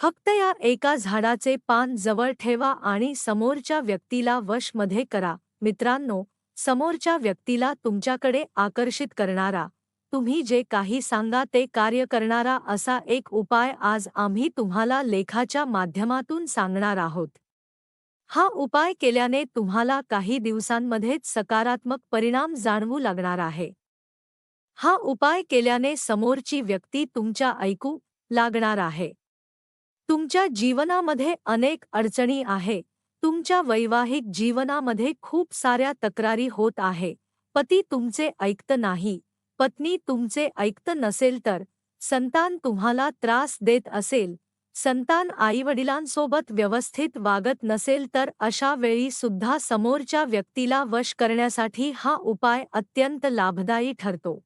फक्त या एका झाडाचे पान जवळ ठेवा आणि समोरच्या व्यक्तीला वशमध्ये करा. मित्रांनो समोरच्या व्यक्तीला तुमच्याकडे आकर्षित करणारा तुम्ही जे काही सांगा ते कार्य करणारा असा एक उपाय आज आम्ही तुम्हाला लेखाच्या माध्यमातून सांगणार आहोत. हा उपाय केल्याने तुम्हाला काही दिवसांमध्येच सकारात्मक परिणाम जाणवू लागणार आहे. हा उपाय केल्याने समोरची व्यक्ती तुमच्या ऐकू लागणार आहे. तुमच्या जीवनामध्ये अनेक अडचणी आहे. तुमच्या वैवाहिक जीवनामध्ये खूप साऱ्या तक्रारी होत आहे. पती तुमचे ऐकत नाही. पत्नी तुमचे ऐकत नसेल तर संतान तुम्हाला त्रास देत असेल. संतान आईवडिलांसोबत व्यवस्थित वागत नसेल तर अशा वेळी सुद्धा समोरच्या व्यक्तीला वश करण्यासाठी हा उपाय अत्यंत लाभदायी ठरतो.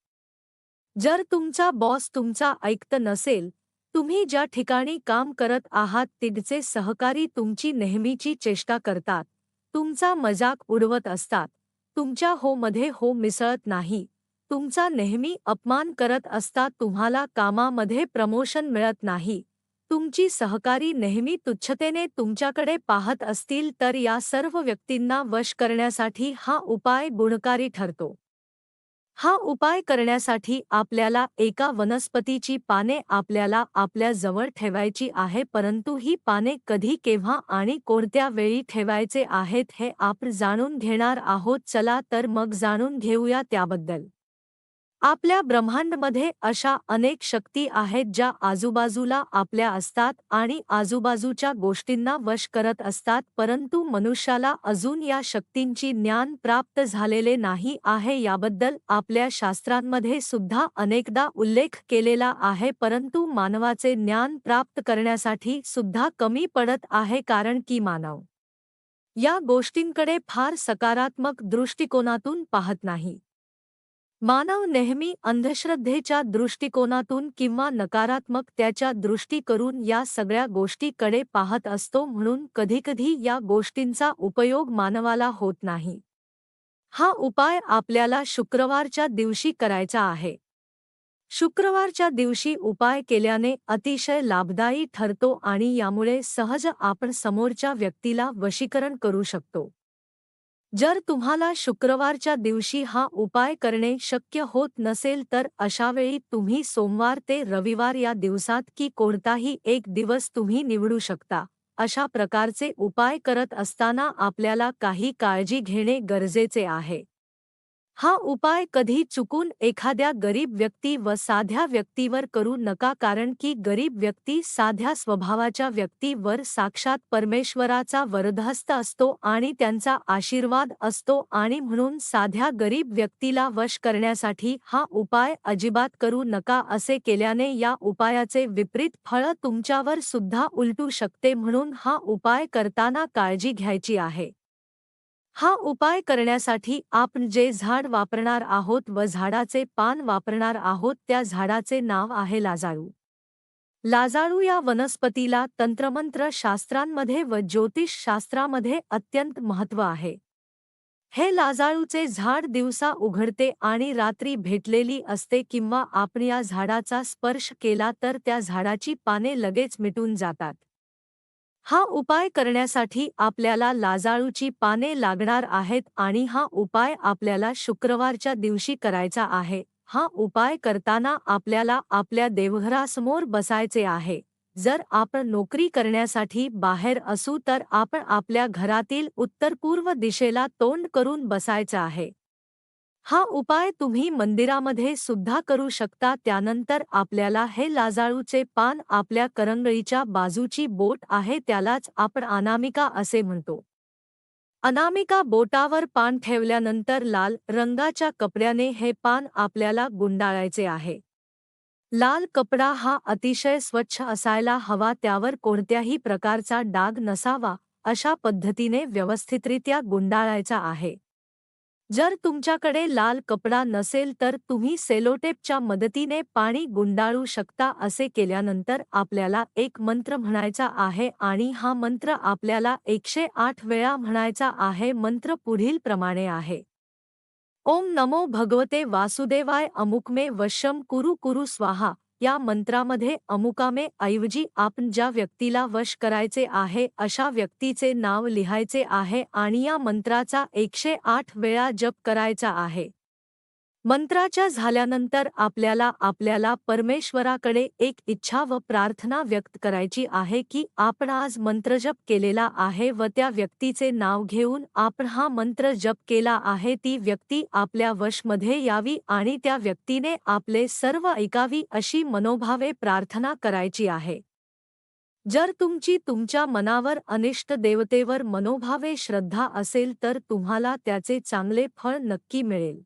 जर तुमचा बॉस तुमचा ऐकत नसेल तुम्ही ज्या ठिकाणी काम करत आहात तिथचे सहकारी तुमची नेहमीची चेष्टा करतात. तुमचा मजाक उडवत असतात. तुमच्या हो मध्ये हो मिसळत नाही. तुमचा नेहमी अपमान करत असता तुम्हाला कामामध्ये प्रमोशन मिळत नाही. तुमची सहकारी नेहमी तुच्छतेने तुमच्याकडे पाहत असतील तर या सर्व व्यक्तींना वश करण्यासाठी हा उपाय गुणकारी ठरतो. हा उपाय करण्यासाठी आपल्याला एका वनस्पतीची पाने आपल्याला आपल्या जवळ ठेवायची आहे परंतु ही पाने कधी केव्हा आणि कोणत्या वेळी ठेवायचे आहेत हे आपण जाणून घेणार आहोत. चला तर मग जाणून घेऊया त्याबद्दल. आपल्या ब्रह्मांडमध्ये अशा अनेक शक्ती आहेत ज्या आजूबाजूला आपल्या असतात आणि आजूबाजूच्या गोष्टींना वश करत असतात परंतु मनुष्याला अजून या शक्तींची ज्ञान प्राप्त झालेले नाही आहे याबद्दल आपल्या शास्त्रांमध्ये सुद्धा अनेकदा उल्लेख केलेला आहे परंतु मानवाचे ज्ञान प्राप्त करण्यासाठी सुद्धा कमी पडत आहे कारण की मानव या गोष्टींकडे फार सकारात्मक दृष्टिकोनातून पाहत नाही. मानव नेहमी अंधश्रद्धेच्या दृष्टिकोनातून किंवा नकारात्मक त्याच्या दृष्टी करून या सगळ्या गोष्टीकडे पाहत असतो म्हणून कधीकधी या गोष्टींचा उपयोग मानवाला होत नाही. हा उपाय आपल्याला शुक्रवारच्या दिवशी करायचा आहे. शुक्रवारच्या दिवशी उपाय केल्याने अतिशय लाभदायी ठरतो आणि यामुळे सहज आपण समोरच्या व्यक्तीला वशीकरण करू शकतो. जर तुम्हाला शुक्रवारच्या दिवशी हा उपाय करणे शक्य होत नसेल तर अशावेळी तुम्ही सोमवार ते रविवार या दिवसात की कोणताही एक दिवस तुम्ही निवडू शकता. अशा प्रकारचे उपाय करत असताना आपल्याला काही काळजी घेणे गरजेचे आहे. हा उपाय कधी चुकून एखाद्या गरीब व्यक्ती व साध्या व्यक्तीवर करू नका कारण की गरीब व्यक्ती साध्या स्वभावाच्या व्यक्तीवर साक्षात परमेश्वराचा वरदहस्त असतो आणि त्यांचा आशीर्वाद असतो आणि म्हणून साध्या गरीब व्यक्तीला वश करण्यासाठी हा उपाय अजिबात करू नका असे केल्याने या उपायाचे विपरीत फळ तुमच्यावर सुद्धा उलटू शकते म्हणून हा उपाय करताना काळजी घ्यायची आहे. हा उपाय करण्यासाठी आपण जे झाड वापरणार आहोत व झाडाचे पान वापरणार आहोत त्या झाडाचे नाव आहे लाजाळू. लाजाळू या वनस्पतीला तंत्रमंत्र शास्त्रांमध्ये व ज्योतिष शास्त्रामध्ये अत्यंत महत्त्व आहे. हे लाजाळूचे झाड दिवसा उघडते आणि रात्री भेटलेली असते किंवा आपण या झाडाचा स्पर्श केला तर त्या झाडाची पाने लगेच मिटून जातात. हा उपाय करण्यासाठी आपल्याला लाजाळूची पाने लागणार आहेत आणि हा उपाय आपल्याला शुक्रवारच्या दिवशी करायचा आहे. हा उपाय करताना आपल्याला आपल्या देवघरासमोर बसायचे आहे. जर आपण नोकरी करण्यासाठी बाहेर असू तर आपण आपल्या घरातील उत्तर पूर्व दिशेला तोंड करून बसायचं आहे. हा उपाय तुम्ही मंदिरामध्ये सुद्धा करू शकता. त्यानंतर आपल्याला हे लाजाळूचे पान आपल्या करंगळीच्या बाजूची बोट आहे त्यालाच आपण अनामिका असे म्हणतो. अनामिका बोटावर पान ठेवल्यानंतर लाल रंगाच्या कपड्याने हे पान आपल्याला गुंडाळायचे आहे. लाल कपडा हा अतिशय स्वच्छ असायला हवा त्यावर कोणत्याही प्रकारचा डाग नसावा अशा पद्धतीने व्यवस्थितरित्या गुंडाळायचा आहे. जर तुमच्याकडे लाल कपडा नसेल तर तुम्ही सेलोटेपच्या मदतीने पाणी गुंडाळू शकता असे केल्यानंतर आपल्याला एक मंत्र म्हणायचा आहे आणि हा मंत्र आपल्याला एकशे आठ वेळा म्हणायचा आहे. मंत्र पुढील प्रमाणे आहे. ओम नमो भगवते वासुदेवाय. अमुकमे वशम कुरु कुरु स्वाहा. या मंत्रामध्ये अमुकामे ऐवजी आपण ज्या व्यक्तीला वश करायचे आहे अशा व्यक्तीचे नाव लिहायचे आहे आणि या मंत्राचा एकशे आठ वेळा जप करायचा आहे. मंत्राच्या झाल्यानंतर आपल्याला आपल्याला परमेश्वराकडे एक इच्छा व प्रार्थना व्यक्त करायची आहे की आपण आज मंत्रजप केलेला आहे व त्या व्यक्तीचे नाव घेऊन आपण हा मंत्र जप केला आहे ती व्यक्ती आपल्या वशमध्ये यावी आणि त्या व्यक्तीने आपले सर्व ऐकावी अशी मनोभावे प्रार्थना करायची आहे. जर तुमची तुमच्या मनावर अनिष्ट देवतेवर मनोभावे श्रद्धा असेल तर तुम्हाला त्याचे चांगले फळ नक्की मिळेल.